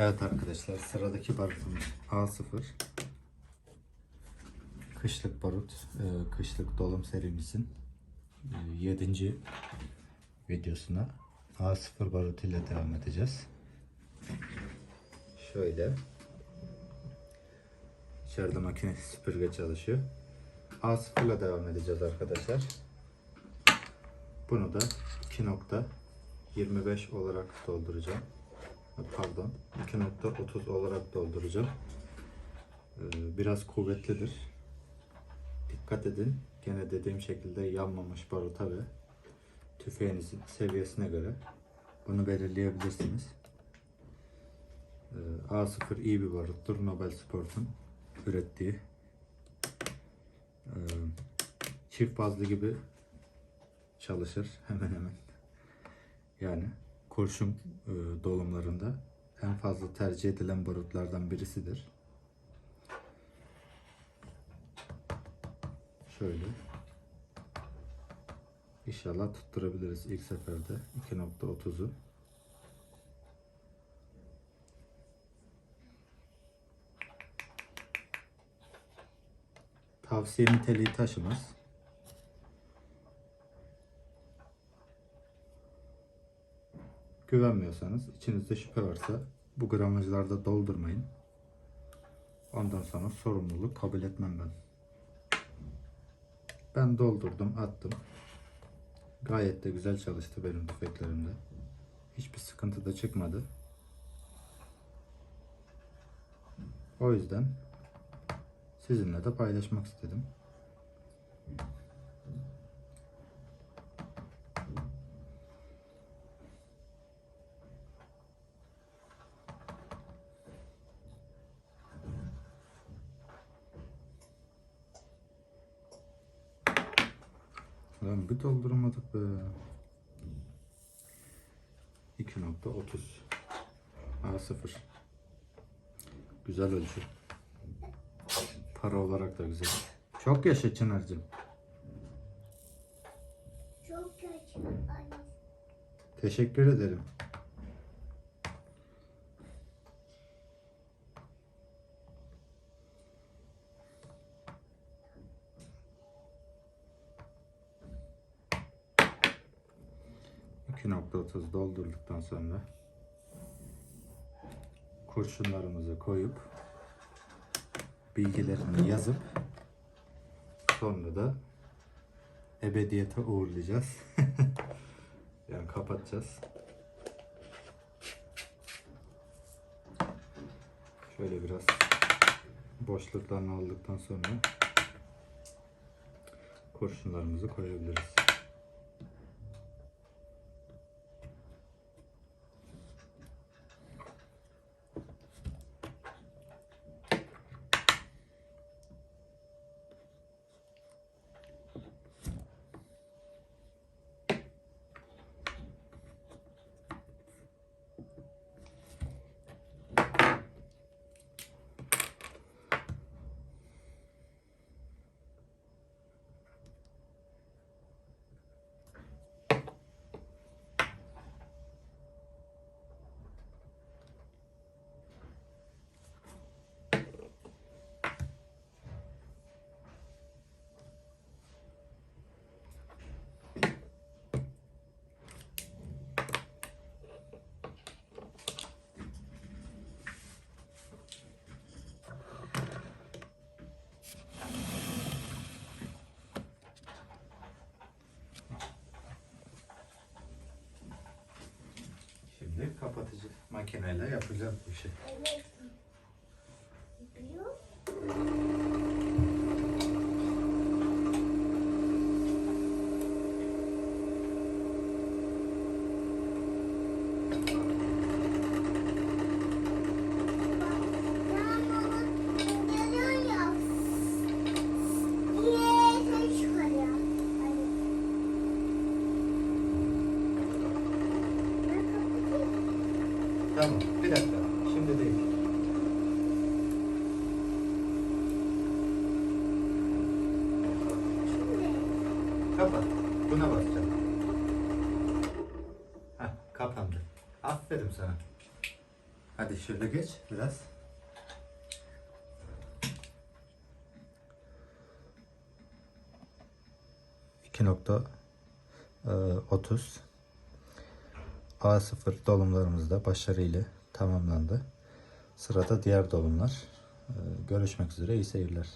Evet arkadaşlar sıradaki barutumuz A0 Kışlık barut, e, kışlık dolum serimizin 7. videosuna A0 barut ile devam edeceğiz. Şöyle İçeride makine süpürge çalışıyor. A0 ile devam edeceğiz arkadaşlar. Bunu da 2.25 olarak dolduracağım. Pardon 2.30 olarak dolduracağım. Ee, Biraz kuvvetlidir. Dikkat edin. Gene dediğim şekilde yanmamış baruta ve tüfeğinizin seviyesine göre bunu belirleyebilirsiniz. Ee, A0 iyi bir baruttur. Nobel Sport'un ürettiği Ee, çift bazlı gibi çalışır hemen hemen. Yani kurşun e, dolumlarında en fazla tercih edilen barutlardan birisidir. Şöyle. İnşallah tutturabiliriz ilk seferde 2.30'u. Tavsiye niteliği taşımaz. Güvenmiyorsanız, içinizde şüphe varsa bu gramajlarda doldurmayın. Ondan sonra sorumluluk kabul etmem ben. Ben doldurdum, attım. Gayet de güzel çalıştı benim tüfeklerimde. Hiçbir sıkıntı da çıkmadı. O yüzden sizinle de paylaşmak istedim. Lan bir doldurmadık be. 2.30 A0 Güzel ölçü. Para olarak da güzel. Çok yaşa Çınar'cığım. Çok. Anne. Teşekkür ederim. İki nokta otuz doldurduktan sonra kurşunlarımızı koyup bilgilerini yazıp sonra da ebediyete uğurlayacağız. yani kapatacağız. Şöyle biraz boşluklarını aldıktan sonra kurşunlarımızı koyabiliriz. Şimdi kapatıcı makineyle yapacağız bu işi. Evet. Tamam bir dakika şimdi değil. Kapat. Buna basacağım. Heh, kapandı. Aferin sana. Hadi şöyle geç biraz. İki nokta e, otuz A0 dolumlarımız da başarıyla tamamlandı. Sırada diğer dolumlar. E, Görüşmek üzere iyi seyirler.